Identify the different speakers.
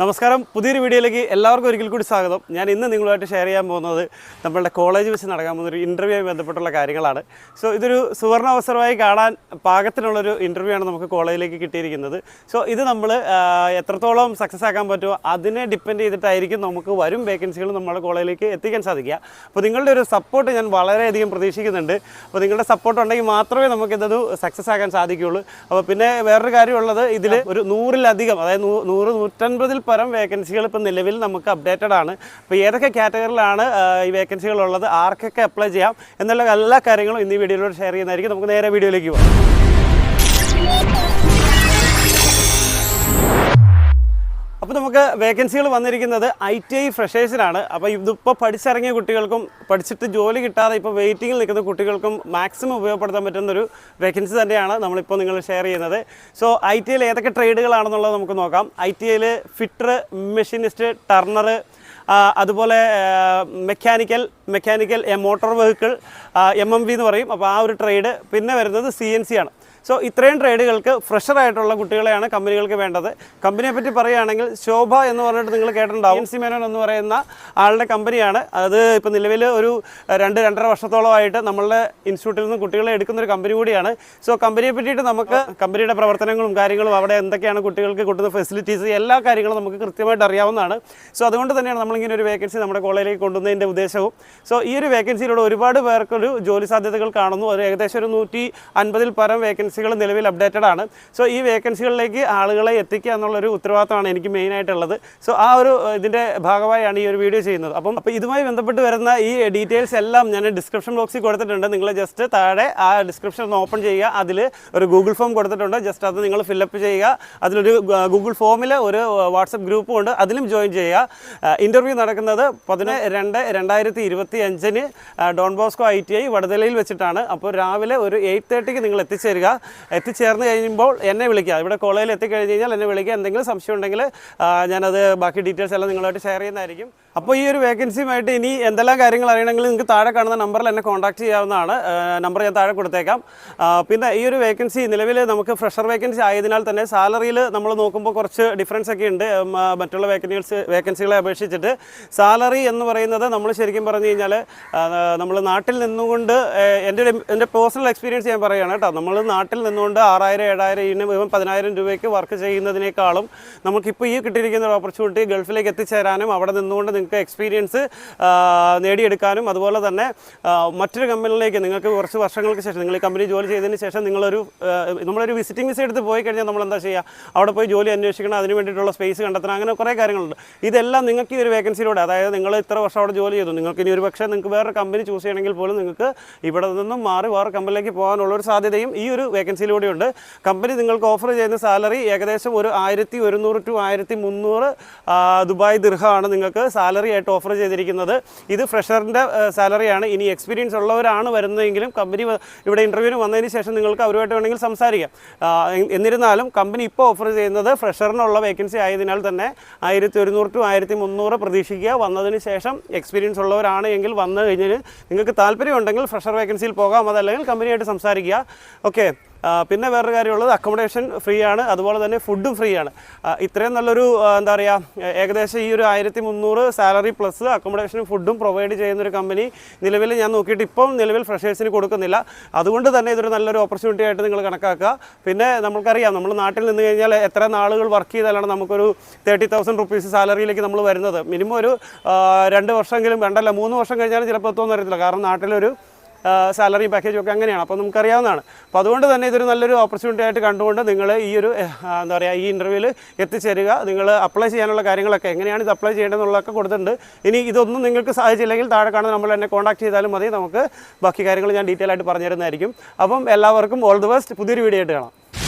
Speaker 1: നമസ്കാരം. പുതിയൊരു വീഡിയോയിലേക്ക് എല്ലാവർക്കും ഒരിക്കൽ കൂടി സ്വാഗതം. ഞാൻ ഇന്ന് നിങ്ങളുമായിട്ട് ഷെയർ ചെയ്യാൻ പോകുന്നത് നമ്മളുടെ കോളേജ് വെച്ച് നടക്കാൻ പോകുന്ന ഒരു ഇന്റർവ്യൂമായി ബന്ധപ്പെട്ടുള്ള കാര്യങ്ങളാണ്. സോ ഇതൊരു സുവർണ അവസരമായി കാണാൻ പാകത്തിനുള്ളൊരു ഇന്റർവ്യൂ ആണ് നമുക്ക് കോളേജിലേക്ക് കിട്ടിയിരിക്കുന്നത്. സോ ഇത് നമ്മൾ എത്രത്തോളം സക്സസ് ആക്കാൻ പറ്റുമോ അതിനെ ഡിപ്പെൻഡ് ചെയ്തിട്ടായിരിക്കും നമുക്ക് വരും വേക്കൻസികൾ നമ്മുടെ കോളേജിലേക്ക് എത്തിക്കാൻ സാധിക്കുക. അപ്പോൾ നിങ്ങളുടെ ഒരു സപ്പോർട്ട് ഞാൻ വളരെയധികം പ്രതീക്ഷിക്കുന്നുണ്ട്. അപ്പോൾ നിങ്ങളുടെ സപ്പോർട്ട് ഉണ്ടെങ്കിൽ മാത്രമേ നമുക്കിതൊരു സക്സസ് ആക്കാൻ സാധിക്കുകയുള്ളൂ. അപ്പോൾ പിന്നെ വേറൊരു കാര്യമുള്ളത് ഇതിൽ ഒരു നൂറിലധികം അതായത് നൂറ് നൂറ്റൻപതിൽ പരം വേക്കൻസികൾ ഇപ്പം നിലവിൽ നമുക്ക് അപ്ഡേറ്റഡ് ആണ്. അപ്പോൾ ഏതൊക്കെ കാറ്റഗറിയിലാണ് ഈ വേക്കൻസികൾ ഉള്ളത് ആർക്കൊക്കെ അപ്ലൈ ചെയ്യാം? എന്നുള്ള എല്ലാ കാര്യങ്ങളും ഇന്ന് ഈ വീഡിയോയിലൂടെ ഷെയർ ചെയ്യുന്നതായിരിക്കും. നമുക്ക് നേരെ വീഡിയോയിലേക്ക് പോകാം നമുക്ക് വേക്കൻസികൾ വന്നിരിക്കുന്നത് ഐ ടി ഐ ഫ്രഷേഴ്സിനാണ് അപ്പോൾ ഇതിപ്പോൾ പഠിച്ചിറങ്ങിയ കുട്ടികൾക്കും പഠിച്ചിട്ട് ജോലി കിട്ടാതെ ഇപ്പോൾ വെയിറ്റിങ്ങിൽ നിൽക്കുന്ന കുട്ടികൾക്കും മാക്സിമം ഉപയോഗപ്പെടുത്താൻ പറ്റുന്ന ഒരു വേക്കൻസി തന്നെയാണ് നമ്മളിപ്പോൾ നിങ്ങൾ ഷെയർ ചെയ്യുന്നത്. സോ ഐ ടി ഐയിൽ ഏതൊക്കെ ട്രേഡുകളാണെന്നുള്ളത് നമുക്ക് നോക്കാം. ഐ ടി ഐയിൽ ഫിറ്റർ മെഷീനിസ്റ്റ് ടർണർ അതുപോലെ mechanical mechanical motor vehicle M M V എന്ന് പറയും. അപ്പോൾ ആ ഒരു ട്രേഡ് പിന്നെ വരുന്നത് സി എൻ സി ആണ്. സോ ഇത്രയും ട്രേഡുകൾക്ക് ഫ്രഷർ ആയിട്ടുള്ള കുട്ടികളെയാണ് കമ്പനികൾക്ക് വേണ്ടത്. കമ്പനിയെ പറ്റി പറയുകയാണെങ്കിൽ ശോഭ എന്ന് പറഞ്ഞിട്ട് നിങ്ങൾ കേട്ടിട്ടുണ്ടാവും. സി മേനോൻ എന്ന് പറയുന്ന ആളുടെ കമ്പനിയാണ്. അത് ഇപ്പോൾ നിലവിൽ ഒരു രണ്ട് രണ്ടര വർഷത്തോളമായിട്ട് നമ്മളുടെ ഇൻസ്റ്റിറ്റ്യൂട്ടിൽ നിന്ന് കുട്ടികളെ എടുക്കുന്ന ഒരു കമ്പനി കൂടിയാണ്. സോ കമ്പനിയെ പറ്റിയിട്ട് നമുക്ക് കമ്പനിയുടെ പ്രവർത്തനങ്ങളും കാര്യങ്ങളും അവിടെ എന്തൊക്കെയാണ് കുട്ടികൾക്ക് കിട്ടുന്ന ഫെസിലിറ്റീസ് എല്ലാ കാര്യങ്ങളും നമുക്ക് കൃത്യമായിട്ട് അറിയാവുന്നതാണ്. സോ അതുകൊണ്ട് തന്നെയാണ് നമ്മളിങ്ങനെ ഒരു വേക്കൻസി നമ്മുടെ കോളേജിലേക്ക് കൊണ്ടുവന്നതിന്റെ ഉദ്ദേശവും. സോ ഈ ഒരു വേക്കൻസിയിലൂടെ ഒരുപാട് പേർക്കൊരു ജോലി സാധ്യതകൾ കാണുന്നു. അത് ഏകദേശം ഒരു നൂറ്റി അൻപതിൽ പരം വേക്കൻസികൾ നിലവിൽ അപ്ഡേറ്റഡ് ആണ്. സോ ഈ വേക്കൻസികളിലേക്ക് ആളുകളെ എത്തിക്കുക എന്നുള്ളൊരു ഉത്തരവാദിത്തമാണ് എനിക്ക് മെയിനായിട്ടുള്ളത് സോ ആ ഒരു ഇതിന്റെ ഭാഗമായാണ് ഈ ഒരു വീഡിയോ ചെയ്യുന്നത്. അപ്പം അപ്പോൾ ഇതുമായി ബന്ധപ്പെട്ട് വരുന്ന ഈ ഡീറ്റെയിൽസ് എല്ലാം ഞാൻ ഡിസ്ക്രിപ്ഷൻ ബോക്സിൽ കൊടുത്തിട്ടുണ്ട്. നിങ്ങൾ ജസ്റ്റ് താഴെ ആ ഡിസ്ക്രിപ്ഷൻ ഒന്ന് ഓപ്പൺ ചെയ്യുക. അതിൽ ഒരു ഗൂഗിൾ ഫോം കൊടുത്തിട്ടുണ്ട്. ജസ്റ്റ് അത് നിങ്ങൾ ഫില്ലപ്പ് ചെയ്യുക. അതിലൊരു ഗൂഗിൾ ഫോമിൽ ഒരു വാട്സപ്പ് ഗ്രൂപ്പും ഉണ്ട്. അതിലും ജോയിൻ ചെയ്യുക. ഇന്റർവ്യൂ നടക്കുന്നത് പതിനൊന്ന് രണ്ട് രണ്ടായിരത്തി ഇരുപത്തി അഞ്ചിന് Don Bosco I T I വടതലയിൽ വെച്ചിട്ടാണ്. അപ്പോൾ രാവിലെ ഒരു എയ്റ്റ് തേർട്ടിക്ക് നിങ്ങൾ എത്തിച്ചേരുക. എത്തിച്ചേർന്ന് കഴിയുമ്പോൾ എന്നെ വിളിക്കുക ഇവിടെ കോളേജിൽ എത്തിക്കഴിഞ്ഞ് കഴിഞ്ഞാൽ എന്നെ വിളിക്കുക എന്തെങ്കിലും സംശയം ഉണ്ടെങ്കിൽ ഞാനത് ബാക്കി ഡീറ്റെയിൽസ് എല്ലാം നിങ്ങളുമായിട്ട് ഷെയർ ചെയ്യുന്നതായിരിക്കും. അപ്പോൾ ഈ ഒരു വേക്കൻസിയുമായിട്ട് ഇനി എന്തെല്ലാം കാര്യങ്ങൾ അറിയണമെങ്കിൽ നിങ്ങൾക്ക് താഴെ കാണുന്ന നമ്പറിൽ എന്നെ കോൺടാക്ട് ചെയ്യാവുന്നതാണ്. നമ്പർ ഞാൻ താഴെ കൊടുത്തേക്കാം. പിന്നെ ഈ ഒരു വേക്കൻസി നിലവിൽ നമുക്ക് ഫ്രഷർ വേക്കൻസി ആയതിനാൽ തന്നെ സാലറിയിൽ നമ്മൾ നോക്കുമ്പോൾ കുറച്ച് ഡിഫറൻസ് ഒക്കെ ഉണ്ട്. മറ്റുള്ള വേക്കൻസി വേക്കൻസികളെ അപേക്ഷിച്ചിട്ട് സാലറി എന്ന് പറയുന്നത് നമ്മൾ ശരിക്കും പറഞ്ഞു കഴിഞ്ഞാൽ നമ്മൾ നാട്ടിൽ നിന്നുകൊണ്ട് എന്റെ എന്റെ പേഴ്സണൽ എക്സ്പീരിയൻസ് ഞാൻ പറയുകയാണ് കേട്ടോ. നമ്മൾ നാട്ടിൽ നിന്നുകൊണ്ട് ആറായിരം ഏഴായിരം ഇനം ഇവൻ പതിനായിരം രൂപയ്ക്ക് വർക്ക് ചെയ്യുന്നതിനേക്കാളും നമുക്കിപ്പോൾ ഈ കിട്ടിയിരിക്കുന്ന ഒരു ഓപ്പർച്യൂണിറ്റി ഗൾഫിലേക്ക് എത്തിച്ചേരാനും അവിടെ നിന്നുകൊണ്ട് നിങ്ങൾക്ക് എക്സ്പീരിയൻസ് നേടിയെടുക്കാനും അതുപോലെ തന്നെ മറ്റൊരു കമ്പനിയിലേക്ക് നിങ്ങൾക്ക് കുറച്ച് വർഷങ്ങൾക്ക് ശേഷം നിങ്ങൾ ഈ കമ്പനി ജോലി ചെയ്തതിന് ശേഷം നിങ്ങളൊരു നമ്മളൊരു വിസിറ്റിംഗ് വിസ എടുത്ത് പോയി കഴിഞ്ഞാൽ നമ്മൾ എന്താ ചെയ്യുക? അവിടെ പോയി ജോലി അന്വേഷിക്കണം അതിന് വേണ്ടിയിട്ടുള്ള സ്പേസ് കണ്ടെത്തണം അങ്ങനെ കുറേ കാര്യങ്ങളുണ്ട്. ഇതെല്ലാം നിങ്ങൾക്ക് ഈ ഒരു വേക്കൻസിയിലൂടെ അതായത് നിങ്ങൾ ഇത്ര വർഷം അവിടെ ജോലി ചെയ്തു നിങ്ങൾക്ക് ഇനി ഒരു പക്ഷേ നിങ്ങൾക്ക് വേറെ കമ്പനി ചൂസ് ചെയ്യണമെങ്കിൽ പോലും നിങ്ങൾക്ക് ഇവിടെ നിന്നും മാറി വേറെ കമ്പനിയിലേക്ക് പോകാനുള്ള ഒരു സാധ്യതയും ഈ ഒരു വേക്കൻസിയിലൂടെ ഉണ്ട് കമ്പനി നിങ്ങൾക്ക് ഓഫർ ചെയ്യുന്ന സാലറി ഏകദേശം ഒരു ആയിരത്തി ഒരുന്നൂറ് ടു ആയിരത്തി മുന്നൂറ് ദുബായ് ദിർഹമാണ് നിങ്ങൾക്ക് സാലറി ആയിട്ട് ഓഫർ ചെയ്തിരിക്കുന്നത്. ഇത് ഫ്രഷറിന്റെ സാലറിയാണ് ഇനി എക്സ്പീരിയൻസ് ഉള്ളവരാണ് വരുന്നതെങ്കിലും കമ്പനി ഇവിടെ ഇന്റർവ്യൂവിന് വന്നതിന് ശേഷം നിങ്ങൾക്ക് അവരുമായിട്ട് വേണമെങ്കിൽ സംസാരിക്കാം. എന്നിരുന്നാലും കമ്പനി ഇപ്പോൾ ഓഫർ ചെയ്യുന്നത് ഫ്രഷറിനുള്ള വേക്കൻസി ആയതിനാൽ തന്നെ ആയിരത്തി ഒരുന്നൂറ് ടു ആയിരത്തി മുന്നൂറ് പ്രതീക്ഷിക്കുക. വന്നതിന് ശേഷം എക്സ്പീരിയൻസ് ഉള്ളവരാണ് എങ്കിൽ വന്നു കഴിഞ്ഞാൽ നിങ്ങൾക്ക് താല്പര്യമുണ്ടെങ്കിൽ ഫ്രഷർ വേക്കൻസിയിൽ പോകാം. അതല്ലെങ്കിൽ കമ്പനിയായിട്ട് സംസാരിക്കുക. ഓക്കെ പിന്നെ വേറൊരു കാര്യമുള്ളത് അക്കോമഡേഷൻ ഫ്രീ ആണ്. അതുപോലെ തന്നെ ഫുഡും ഫ്രീ ആണ്. ഇത്രയും നല്ലൊരു എന്താ പറയുക ഏകദേശം ഈ ഒരു ആയിരത്തി മുന്നൂറ് സാലറി പ്ലസ് അക്കോമഡേഷനും ഫുഡും പ്രൊവൈഡ് ചെയ്യുന്ന ഒരു കമ്പനി നിലവിൽ ഞാൻ നോക്കിയിട്ട് ഇപ്പം നിലവിൽ ഫ്രഷേഴ്സിന് കൊടുക്കുന്നില്ല. അതുകൊണ്ട് തന്നെ ഇതൊരു നല്ലൊരു ഓപ്പർച്യൂണിറ്റി ആയിട്ട് നിങ്ങൾ കണക്കാക്കുക. പിന്നെ നമുക്കറിയാം നമ്മൾ നാട്ടിൽ നിന്ന് കഴിഞ്ഞാൽ എത്ര നാളുകൾ വർക്ക് ചെയ്താലാണ് നമുക്കൊരു തേർട്ടി തൗസൻഡ് റുപ്പീസ് സാലറിയിലേക്ക് നമ്മൾ വരുന്നത്. മിനിമം ഒരു രണ്ട് വർഷമെങ്കിലും വേണ്ടല്ല മൂന്ന് വർഷം കഴിഞ്ഞാലും ചിലപ്പോൾ എത്തുമെന്ന് അറിയത്തില്ല. കാരണം നാട്ടിലൊരു സാലറി പാക്കേജും ഒക്കെ അങ്ങനെയാണ്. അപ്പോൾ നമുക്കറിയാവുന്നതാണ്. അപ്പോൾ അതുകൊണ്ട് തന്നെ ഇതൊരു നല്ലൊരു ഓപ്പർച്യൂണിറ്റി ആയിട്ട് കണ്ടുകൊണ്ട് നിങ്ങൾ ഈ ഒരു എന്താ പറയുക ഈ ഇന്റർവ്യൂവിൽ എത്തിച്ചേരുക. നിങ്ങൾ അപ്ലൈ ചെയ്യാനുള്ള കാര്യങ്ങളൊക്കെ എങ്ങനെയാണ് ഇത് അപ്ലൈ ചെയ്യേണ്ടതെന്നുള്ളതൊക്കെ കൊടുത്തിട്ടുണ്ട്. ഇനി ഇതൊന്നും നിങ്ങൾക്ക് സാധിച്ചില്ലെങ്കിൽ താഴെ കാണുന്ന നമ്മൾ എന്നെ കോൺടാക്ട് ചെയ്താലും മതി. നമുക്ക് ബാക്കി കാര്യങ്ങൾ ഞാൻ ഡീറ്റെയിൽ ആയിട്ട് പറഞ്ഞു തരുന്നതായിരിക്കും അപ്പം എല്ലാവർക്കും ഓൾ ദി ബെസ്റ്റ് പുതിയൊരു വീഡിയോ ആയിട്ട് കാണാം.